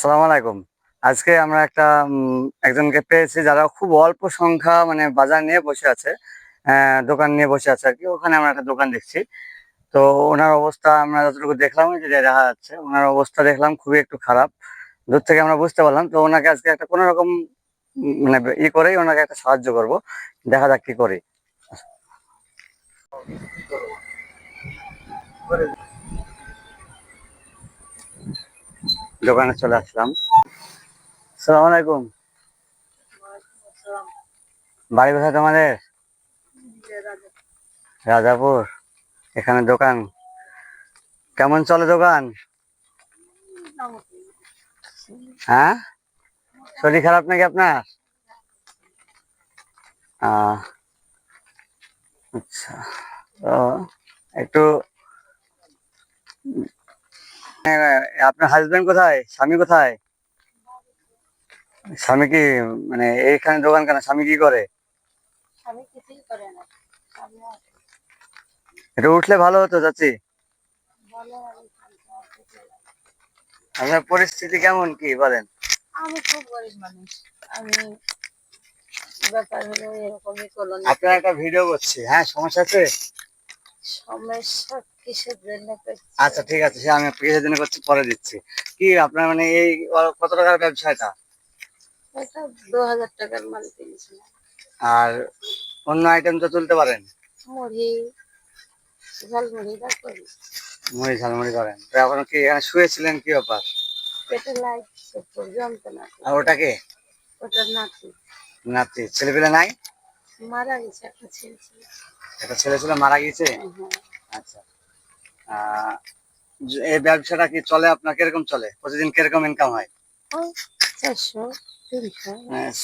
সালাম আলাইকুম। আজকে আমরা একটা একজনকে পেয়েছি যারা খুব অল্প সংখ্যা মানে বাজার নিয়ে বসে আছে দোকান নিয়ে বসে আছে আর কি। ওখানে আমরা একটা দোকান দেখছি। তো ওনার অবস্থা আমরা যতটুকু দেখলাম যে দেখা যাচ্ছে, ওনার অবস্থা দেখলাম খুবই একটু খারাপ। দূর থেকে আমরা বুঝতে পারলাম, তো ওনাকে আজকে একটা কোনো রকম মানে ই করেই ওনাকে একটা সাহায্য করব। দেখা যাক কি করি। দোকানে চলে আসলাম। সালাম আলাইকুম। বাড়ি কোথায় তোমাদের? রাজাপুর। এখানে দোকান। কেমন চলে দোকান? হ্যাঁ? শরীর খারাপ নাকি আপনার? আচ্ছা। একটু আপনার হাজবেন্ড কোথায়? স্বামী কোথায়? স্বামী কি মানে এইখানে দোকান কেন? স্বামী কি করে? একটু উঠলে ভালো হতো চাচি। আপনার পরিস্থিতি কেমন কি বলেন? আমি খুব গরিব মানুষ। আমি ব্যাপার হলো এরকমই করল আপনার একটা ভিডিও করছি। হ্যাঁ সমস্যা আছে? সমস্যা কিসের জন্য আচ্ছা ঠিক আছে সে আমি কিসের জন্য করছি পরে দিচ্ছি। কি আপনার মানে এই কত টাকার ব্যবসা এটা দু হাজার টাকার মাল কিনেছিলাম। আর অন্য আইটেম তো তুলতে পারেন? মুড়ি ঝালমুড়িটা করি। মুড়ি ঝালমুড়ি করেন। তো এখন কি এখানে শুয়েছিলেন কি ব্যাপার? পেটে লাগছে যন্ত্রণা। আর ওটাকে ওটা নাতি। নাতি। ছেলেপেলে নাই? মারা গেছে একটা ছেলে ছিল। একটা ছেলে ছেলে মারা গিয়েছে? আচ্ছা। এই ব্যবসাটা কি চলে আপনার? কীরকম চলে? প্রতিদিন কীরকম ইনকাম হয়? চারশো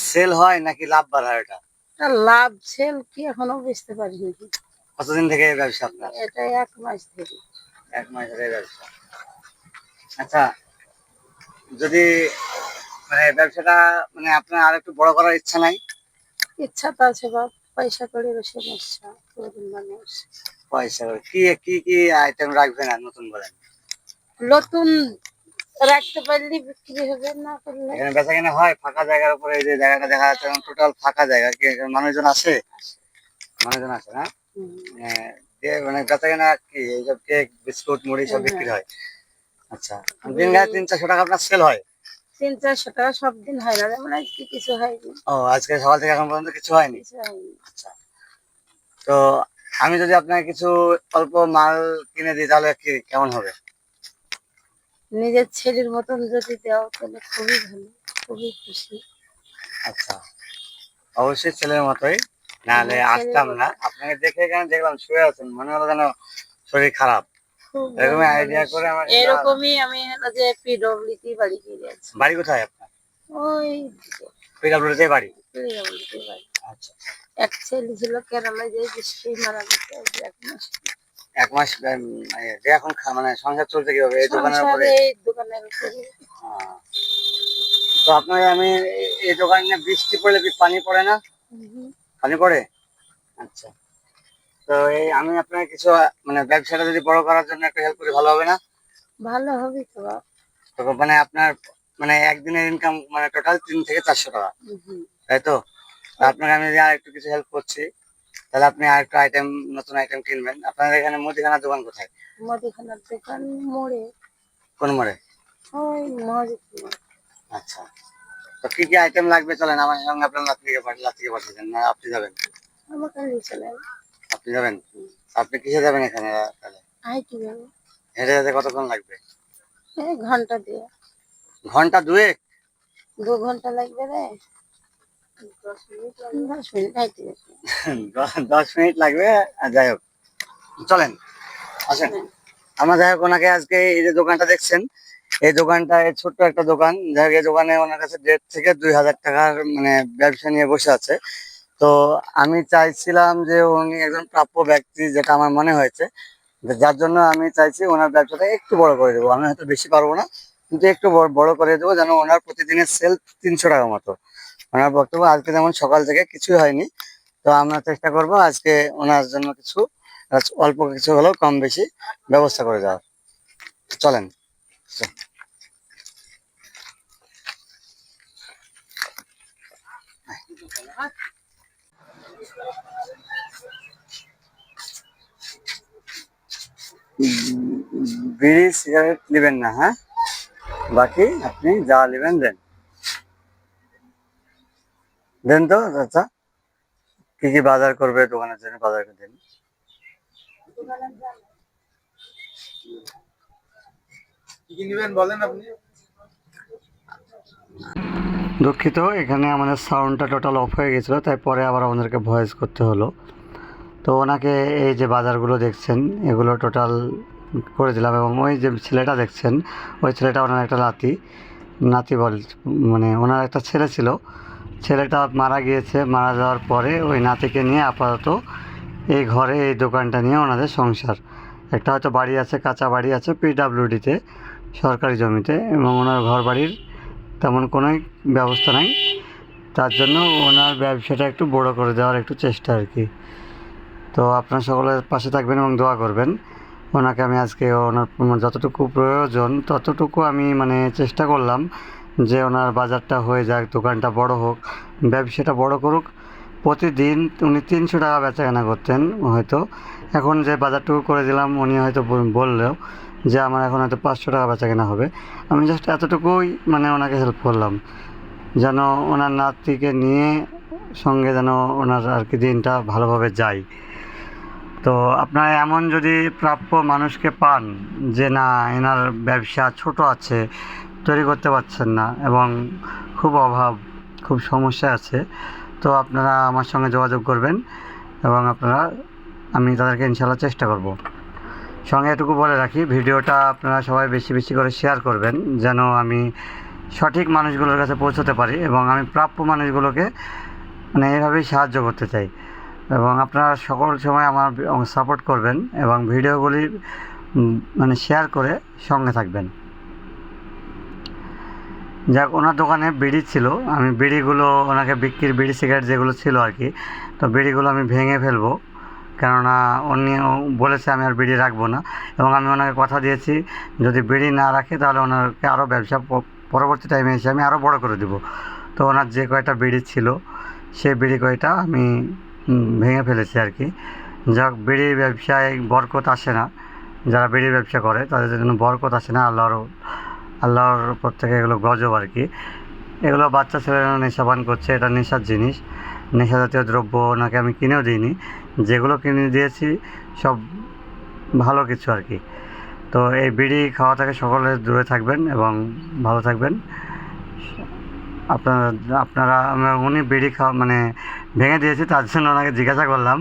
সেল হয়। নাকি লাভ বার হয় এটা লাভ সেল কি এখনও বুঝতে পারিনি। কতদিন থেকে এই ব্যবসা আপনার? এটা এক মাস ধরে। এক মাস ধরে ব্যবসা। আচ্ছা যদি মানে ব্যবসাটা মানে আপনার আর একটু বড় করার ইচ্ছা নাই? ইচ্ছা তো আছে বাপ। পয়সা করে সমস্যা গরিব মানুষ। পয়সা কি কি কি আইটেম রাখবেন আর নতুন বলেন নতুন রাখতে পারলে বিক্রি হবে না করলে এখানে বেচা কিনা হয় ফাঁকা জায়গার উপরে এই যে জায়গাটা দেখা যাচ্ছে টোটাল ফাঁকা জায়গা। কি এখানে মানুষজন আছে? মানুষজন আছে না? হুম। মানে মানে বেচা কিনা কি এইসব কেক বিস্কুট মুড়ি সব বিক্রি হয়। আচ্ছা দিন গায়ে তিন চারশো টাকা আপনার সেল হয়। তিন চারশো টাকা সব দিন হয় না যেমন আজকে কিছু হয়নি। ও আজকে সকাল থেকে এখন পর্যন্ত কিছু হয়নি? কিছু হয়নি। আচ্ছা। তো আমি যদি আপনাকে কিছু অল্প মাল কিনে দিই তাহলে কি কেমন হবে? নিজের ছেলের মতন যদি দাও তাহলে খুবই ভালো খুবই খুশি। আচ্ছা। অবশ্যই ছেলের মতোই নাহলে আসতাম না। আপনাকে দেখে এখানে দেখলাম শুয়ে আছেন মনে হলো যেন শরীর খারাপ। খুব এরকমই আইডিয়া করে আমার এরকমই আমি হলো যে পিডব্লিউডি বাড়ি কোথায় আপনার? ওই পিডাব্লিউডিতে বাড়ি? পিডব্লিউডি বাড়ি। আচ্ছা। এক ছেলে ছিল কেরালায় যে বৃষ্টি মারা গেছে এক মাস। এক মাস যে এখন মানে সংসার চলছে কীভাবে? এই দোকানের উপরে? এই দোকানের উপরে। তো আপনাকে আমি এই দোকানে বৃষ্টি পড়লে পানি পড়ে না? পানি পড়ে? আচ্ছা। তো এই আমি আপনাকে কিছু মানে ব্যবসাটা যদি বড় করার জন্য একটু হেল্প করি ভালো হবে না? ভালো হবে তো। তো মানে আপনার মানে একদিনের ইনকাম মানে টোটাল তিন থেকে চারশো টাকা। তাই তো? আপনাকে আমি আর একটু কিছু হেল্প করছি তাহলে আপনি আর একটু আইটেম নতুন আইটেম কিনবেন। আপনাদের এখানে মুদিখানার দোকান কোথায়? মুদিখানার দোকান মোড়ে। কোন মোড়ে? ওই আচ্ছা। তো কি কি আইটেম লাগবে? চলেন আমার সঙ্গে আপনার লাত্তিকে লাত্তিকে পাঠিয়ে না আপনি যাবেন। চলে। আপনি যাবেন? আপনি কিসে যাবেন এখানে? তাহলে আয় কি যাবে। হেঁটে যেতে কতক্ষণ লাগবে? এই ঘণ্টা দিয়ে ঘণ্টা দুয়েক? দু ঘণ্টা লাগবে রে। দশ মিনিট লাগবে। যাই হোক চলেন। আসেন। আমরা যাই হোক ওনাকে আজকে এই যে দোকানটা দেখছেন এই দোকানটা ছোট্ট একটা দোকান। যাই হোক এই দোকানে ওনার কাছে দেড় থেকে দুই হাজার টাকার মানে ব্যবসা নিয়ে বসে আছে। তো আমি চাইছিলাম যে উনি একজন প্রাপ্য ব্যক্তি যেটা আমার মনে হয়েছে। যার জন্য আমি চাইছি ওনার ব্যবসাটা একটু বড় করে দেবো। আমি হয়তো বেশি পারব না, কিন্তু একটু বড় করে দেবো যেন ওনার প্রতিদিনের সেল তিনশো টাকা মতো। ওনার বক্তব্য আজকে যেমন সকাল থেকে কিছুই হয়নি, তো আমরা চেষ্টা করব আজকে ওনার জন্য কিছু, অল্প কিছু হলেও কম বেশি ব্যবস্থা করে দেওয়ার। চলেন। বিড়ি সিগারেট নেবেন না হ্যাঁ? বাকি আপনি যা নেবেন দেন। দেন তো চাচা। কি কি বাজার করবে দোকানের জন্য বাজার করে দেন। কি কি নেবেন বলেন আপনি? দুঃখিত এখানে আমাদের সাউন্ডটা টোটাল অফ হয়ে গেছিল তাই পরে আবার আমাদেরকে ভয়েস করতে হলো। তো ওনাকে এই যে বাজারগুলো দেখছেন, এগুলো টোটাল করে দিলাম এবং ওই যে ছেলেটা দেখছেন, ওই ছেলেটা ওনার একটা নাতি। নাতি বল মানে ওনার একটা ছেলে ছিল। ছেলেটা মারা গিয়েছে, মারা যাওয়ার পরে ওই নাতিকে নিয়ে আপাতত এই ঘরে এই দোকানটা নিয়ে ওনাদের সংসার। একটা হয়তো বাড়ি আছে, কাঁচা বাড়ি আছে পিডাব্লিউডিতে সরকারি জমিতে এবং ওনার ঘর বাড়ির তেমন কোনো ব্যবস্থা নাই। তার জন্য ওনার ব্যবসাটা একটু বড় করে দেওয়ার একটু চেষ্টা আর কি। তো আপনার সকলের পাশে থাকবেন এবং দোয়া করবেন। ওনাকে আমি আজকে ওনার যতটুকু প্রয়োজন, ততটুকু আমি মানে চেষ্টা করলাম যে ওনার বাজারটা হয়ে যাক, দোকানটা বড় হোক, ব্যবসাটা বড় করুক। প্রতিদিন উনি তিনশো টাকা বেচা কেনা করতেন হয়তো। এখন যে বাজারটুকু করে দিলাম, উনি হয়তো বল- বললেও যে আমার এখন হয়তো পাঁচশো টাকা বেচা কেনা হবে। আমি জাস্ট এতটুকুই মানে ওনাকে হেল্প করলাম। যেন ওনার নাতিকে নিয়ে সঙ্গে যেন ওনার আর কি দিনটা ভালোভাবে যায়। তো আপনারা এমন যদি প্রাপ্য মানুষকে পান যে না, এনার ব্যবসা ছোট আছে, তৈরি করতে পারছেন না এবং খুব অভাব, খুব সমস্যা আছে, তো আপনারা আমার সঙ্গে যোগাযোগ করবেন এবং আপনারা, আমি তাদেরকে ইনশাল্লাহ চেষ্টা করব। সঙ্গে এটুকু বলে রাখি, ভিডিওটা আপনারা সবাই বেশি বেশি করে শেয়ার করবেন যেন আমি সঠিক মানুষগুলোর কাছে পৌঁছতে পারি এবং আমি প্রাপ্য মানুষগুলোকে মানে এইভাবেই সাহায্য করতে চাই। এবং আপনারা সকল সময় আমার সাপোর্ট করবেন এবং ভিডিওগুলি মানে শেয়ার করে সঙ্গে থাকবেন। যাক, ওনার দোকানে বিড়ি ছিল। আমি বিড়িগুলো, ওনাকে বিক্রির বিড়ি সিগারেট যেগুলো ছিল আর কি, তো বিড়িগুলো আমি ভেঙে ফেলব। কেননা উনি বলেছে আমি আর বিড়ি রাখব না। এবং আমি ওনাকে কথা দিয়েছি, যদি বিড়ি না রাখে তাহলে ওনাকে আরও ব্যবসা পরবর্তী টাইমে এসে আমি আরও বড় করে দেবো। তো ওনার যে কয়টা বিড়ি ছিল সেই বিড়ি কয়টা আমি ভেঙে ফেলেছি আর কি। যাক বিড়ির ব্যবসায় বরকত আসে না। যারা বিড়ির ব্যবসা করে, তাদের জন্য বরকত আসে না, আল্লাহর আল্লাহর উপর থেকে এগুলো গজব আর কি। এগুলো বাচ্চা ছেলেরা নেশাপান করছে, এটা নেশার জিনিস। নেশা জাতীয় দ্রব্য ওনাকে আমি কিনেও দিইনি। যেগুলো কিনে দিয়েছি, সব ভালো কিছু আর কি। তো এই বিড়ি খাওয়া থেকে সকলে দূরে থাকবেন এবং ভালো থাকবেন। আপনারা আপনারা, উনি বিড়ি খাওয়া মানে ভেঙে দিয়েছি, তার জন্য ওনাকে জিজ্ঞাসা করলাম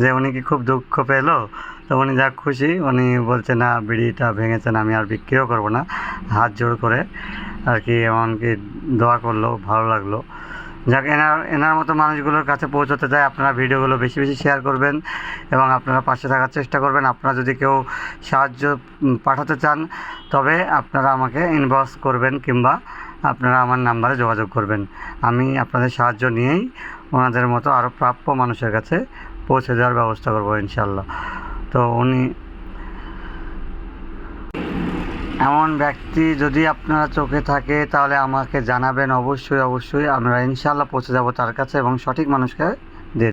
যে উনি কি খুব দুঃখ পেল। তো উনি যা খুশি, উনি বলছে, না, বিড়িটা ভেঙেছেন আমি আর বিক্রিও করব না। হাত জোড় করে আর কি এমনকি দোয়া করল, ভালো লাগল। যাক, এনার এনার মতো মানুষগুলোর কাছে পৌঁছতে চাই, আপনারা ভিডিওগুলো বেশি বেশি শেয়ার করবেন এবং আপনারা পাশে থাকার চেষ্টা করবেন। আপনারা যদি কেউ সাহায্য পাঠাতে চান, তবে আপনারা আমাকে ইনবক্স করবেন কিংবা আপনারা আমার নাম্বারে যোগাযোগ করবেন। আমি আপনাদের সাহায্য নিয়েই ওনাদের মতো আরও প্রাপ্য মানুষের কাছে পৌঁছে দেওয়ার ব্যবস্থা করব ইনশাল্লাহ তো উনি এমন ব্যক্তি যদি আপনারা চোখে থাকে, তাহলে আমাকে জানাবেন অবশ্যই অবশ্যই। আমরা ইনশাল্লাহ পৌঁছে যাব তার কাছে এবং সঠিক মানুষকে